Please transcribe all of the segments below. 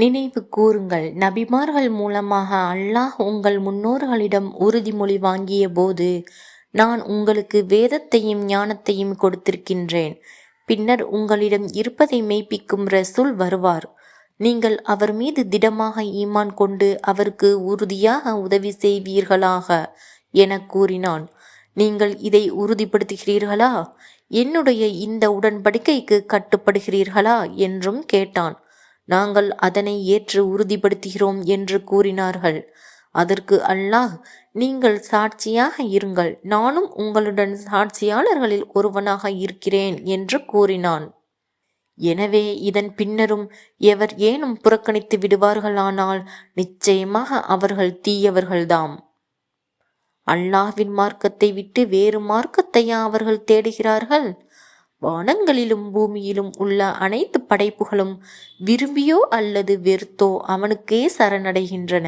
நினைவு கூறுங்கள். நபிமார்கள் மூலமாக அல்லாஹ் உங்கள் முன்னோர்களிடம் உறுதிமொழி வாங்கிய போது நான் உங்களுக்கு வேதத்தையும் ஞானத்தையும் கொடுத்திருக்கின்றேன். பின்னர் உங்களிடம் இருப்பதை மெய்ப்பிக்கும் ரசூல் வருவார். நீங்கள் அவர் மீது திடமாக ஈமான் கொண்டு அவருக்கு உறுதியாக உதவி செய்வீர்களாக என கூறினான். நீங்கள் இதை உறுதிப்படுத்துகிறீர்களா? என்னுடைய இந்த உடன்படிக்கைக்கு கட்டுப்படுகிறீர்களா? என்றும் கேட்டான். நாங்கள் அதனை ஏற்று உறுதிப்படுத்துகிறோம் என்று கூறினார்கள். அதற்கு அல்லாஹ் நீங்கள் சாட்சியாக இருங்கள். நானும் உங்களுடன் சாட்சியாளர்களில் ஒருவனாக இருக்கிறேன் என்று கூறினான். எனவே இதன் பின்னரும் எவர் ஏனும் புறக்கணித்து விடுவார்களானால் நிச்சயமாக அவர்கள் தீயவர்கள்தாம். அல்லாஹ்வின் மார்க்கத்தை விட்டு வேறு மார்க்கத்தையா அவர்கள் தேடுகிறார்கள்? வானங்களிலும் பூமியிலும் உள்ள அனைத்து படைப்புகளும் விரும்பியோ அல்லது வெறுத்தோ அவனுக்கே சரணடைகின்றன.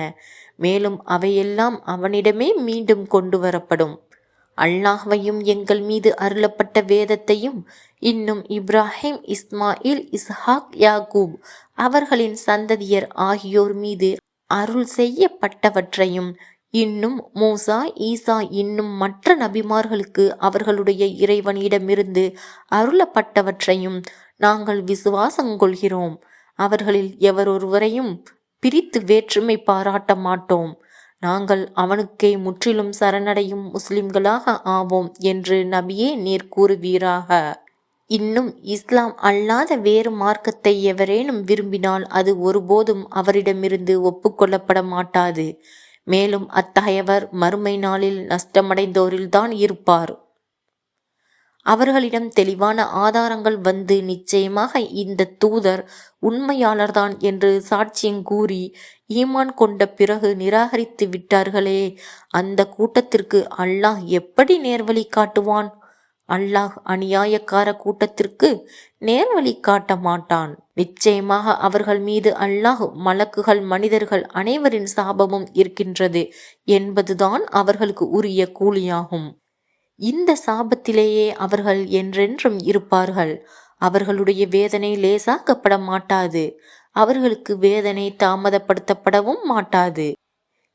மேலும் அவையெல்லாம் அவனிடமே மீண்டும் கொண்டு வரப்படும். அல்லாஹ்வையும் எங்கள் மீது அருளப்பட்ட வேதத்தையும் இன்னும் இப்ராஹிம் இஸ்மாயில் இஸ்ஹாக் யாகூப் அவர்களின் சந்ததியர் ஆகியோர் மீது அருள் செய்யப்பட்டவற்றையும் இன்னும் மூசா ஈசா இன்னும் மற்ற நபிமார்களுக்கு அவர்களுடைய இறைவனிடமிருந்து அருளப்பட்டவற்றையும் நாங்கள் விசுவாசம் கொள்கிறோம். அவர்களில் எவரொருவரையும் பிரித்து வேற்றுமை பாராட்ட மாட்டோம். நாங்கள் அவனுக்கே முற்றிலும் சரணடையும் முஸ்லிம்களாக ஆவோம் என்று நபியே நீர் கூறுவீராக. இன்னும் இஸ்லாம் அல்லாத வேறு மார்க்கத்தை எவரேனும் விரும்பினால் அது ஒருபோதும் அவரிடமிருந்து ஒப்புக்கொள்ளப்பட மாட்டாது. மேலும் அத்தகையவர் மறுமை நாளில் நஷ்டமடைந்தோரில்தான் இருப்பார். அவர்களிடம் தெளிவான ஆதாரங்கள் வந்து நிச்சயமாக இந்த தூதர் உண்மையாளர்தான் என்று சாட்சியம் கூறி ஈமான் கொண்ட பிறகு நிராகரித்து விட்டார்களே அந்த கூட்டத்திற்கு அல்லாஹ் எப்படி நேர்வழி காட்டுவான்? அல்லாஹ் அநியாயக்கார கூட்டத்திற்கு நேர்வழி காட்ட மாட்டான். நிச்சயமாக அவர்கள் மீது அல்லாஹ் மலக்குகள் மனிதர்கள் அனைவரின் சாபமும் இருக்கின்றது என்பதுதான் அவர்களுக்கு உரிய கூலியாகும். இந்த சாபத்திலேயே அவர்கள் என்றென்றும் இருப்பார்கள். அவர்களுடைய வேதனை லேசாக்கப்பட மாட்டாது. அவர்களுக்கு வேதனை தாமதப்படுத்தப்படவும் மாட்டாது.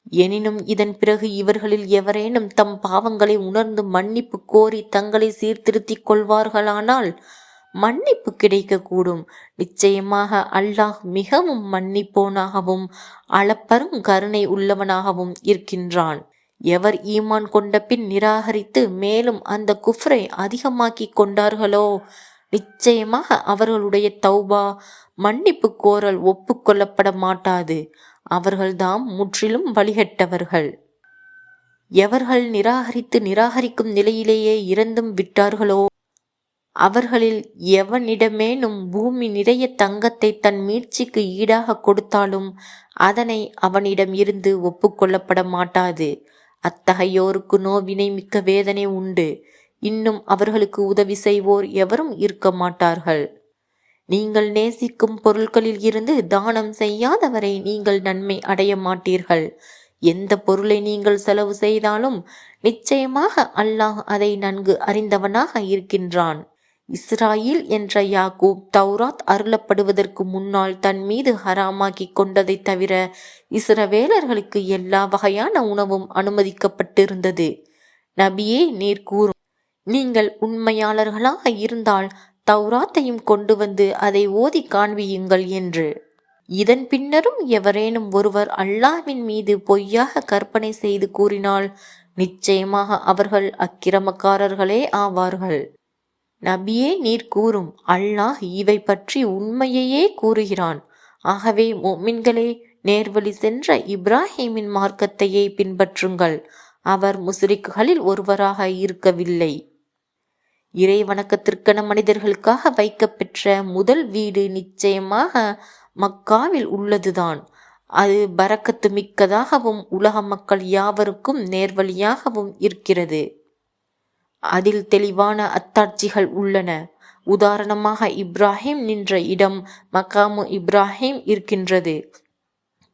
எனினும் இதன் பிறகு இவர்களில் எவரேனும் தம் பாவங்களை உணர்ந்து மன்னிப்பு கோரி தங்களை சீர்திருத்திக் கொள்வார்களானால் மன்னிப்பு கிடைக்கக்கூடும். நிச்சயமாக அல்லாஹ் மிகவும் மன்னிப்போனாகவும் அளப்பரும் கருணை உள்ளவனாகவும் இருக்கின்றான். எவர் ஈமான் கொண்ட பின் நிராகரித்து மேலும் அந்த குஃப்ரை அதிகமாக்கி கொண்டார்களோ? நிச்சயமாக அவர்களுடைய தௌபா மன்னிப்பு கோரல் ஒப்புக்கொள்ளப்பட மாட்டாது. அவர்கள்தாம் முற்றிலும் வழிகட்டவர்கள். எவர்கள் நிராகரித்து நிராகரிக்கும் நிலையிலேயே இறந்தும் விட்டார்களோ? அவர்களில் எவனிடமேனும் பூமி நிறைய தங்கத்தை தன் மீட்சிக்கு ஈடாக கொடுத்தாலும் அதனை அவனிடம் இருந்து ஒப்புக்கொள்ளப்பட மாட்டாது. அத்தகையோருக்கு நோவினை மிக்க வேதனை உண்டு. இன்னும் அவர்களுக்கு உதவி செய்வோர் எவரும் இருக்க மாட்டார்கள். நீங்கள் நேசிக்கும் பொருட்களில் இருந்து தானம் செய்யாதவரை நீங்கள் நன்மை அடைய மாட்டீர்கள். எந்த பொருளை நீங்கள் செலவு செய்தாலும் நிச்சயமாக அல்லாஹ் அதை நன்கு அறிந்தவனாக இருக்கின்றான். இஸ்ராயில் என்ற யாக்கூப் தௌராத் அருளப்படுவதற்கு முன்னால் தன் மீது ஹராமாக்கி கொண்டதை தவிர இஸ்ரவேலர்களுக்கு எல்லா வகையான உணவும் அனுமதிக்கப்பட்டிருந்தது. நபியே நீர் கூறும் நீங்கள் உண்மையாளர்களாக இருந்தால் தௌராத்தையும் கொண்டு வந்து அதை ஓதி காண்பியுங்கள் என்று. இதன் பின்னரும் எவரேனும் ஒருவர் அல்லாஹ்வின் மீது பொய்யாக கற்பனை செய்து கூறினால் நிச்சயமாக அவர்கள் அக்கிரமக்காரர்களே ஆவார்கள். நபியே நீர் கூறும் அல்லாஹ் இவை பற்றி உண்மையையே கூறுகிறான். ஆகவே மோமின்களே நேர்வழி சென்ற இப்ராஹிமின் மார்க்கத்தையே பின்பற்றுங்கள். அவர் முஸ்ரிக்குகளில் ஒருவராக இருக்கவில்லை. இறை வணக்கத்திற்கென மனிதர்களுக்காக வைக்கப்பெற்ற முதல் வீடு நிச்சயமாக மக்காவில் உள்ளதுதான். அது பறக்கத்து மிக்கதாகவும் உலக மக்கள் யாவருக்கும் நேர்வழியாகவும் இருக்கிறது. அதில் தெளிவான அத்தாட்சிகள் உள்ளன. உதாரணமாக இப்ராஹிம் நின்ற இடம் மக்காமு இப்ராஹிம் இருக்கின்றது.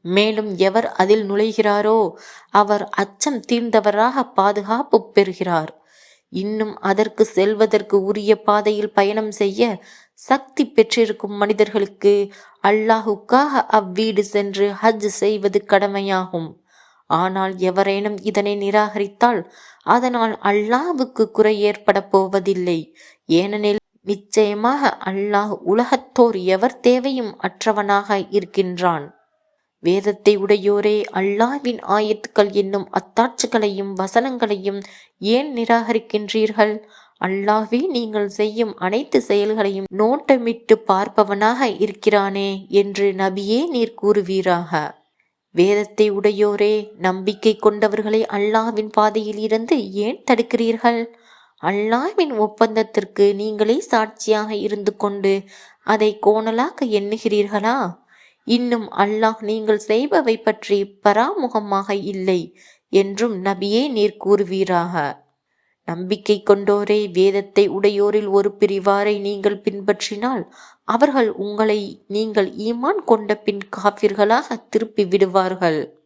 மேலும் எவர் அதில் நுழைகிறாரோ அவர் அச்சம் தீர்ந்தவராக பாதுகாப்பு பெறுகிறார். இன்னும் அதற்கு செல்வதற்கு உரிய பாதையில் பயணம் செய்ய சக்தி பெற்றிருக்கும் மனிதர்களுக்கு அல்லாஹுக்காக அவ்வீடு சென்று ஹஜ் செய்வது கடமையாகும். ஆனால் எவரேனும் இதனை நிராகரித்தால் அதனால் அல்லாஹ்வுக்கு குறை ஏற்பட போவதில்லை. ஏனெனில் நிச்சயமாக அல்லாஹ் உலகத்தோர் எவர் தேவையும் அற்றவனாக இருக்கின்றான். வேதத்தை உடையோரே அல்லாவின் ஆயத்துக்கள் என்னும் அத்தாட்சிகளையும் வசனங்களையும் ஏன் நிராகரிக்கின்றீர்கள்? அல்லாவே நீங்கள் செய்யும் அனைத்து செயல்களையும் நோட்டமிட்டு பார்ப்பவனாக இருக்கிறானே என்று நபியே நீர் கூறுவீராக. வேதத்தை உடையோரே நம்பிக்கை கொண்டவர்களை அல்லாஹ்வின் பாதையில் இருந்து ஏன் தடுக்கிறீர்கள்? அல்லாஹ்வின் ஒப்பந்தத்திற்கு நீங்களே சாட்சியாக இருந்து கொண்டு அதை கோணலாக்க எண்ணுகிறீர்களா? இன்னும் அல்லாஹ் நீங்கள் செய்பவை பற்றி பராமுகமாக இல்லை என்றும் நபியே நீர் கூறுவீராக. நம்பிக்கை கொண்டோரே வேதத்தை உடையோரில் ஒரு பிரிவாரை நீங்கள் பின்பற்றினால் அவர்கள் உங்களை நீங்கள் ஈமான் கொண்ட பின் காபிர்களாக திருப்பி விடுவார்கள்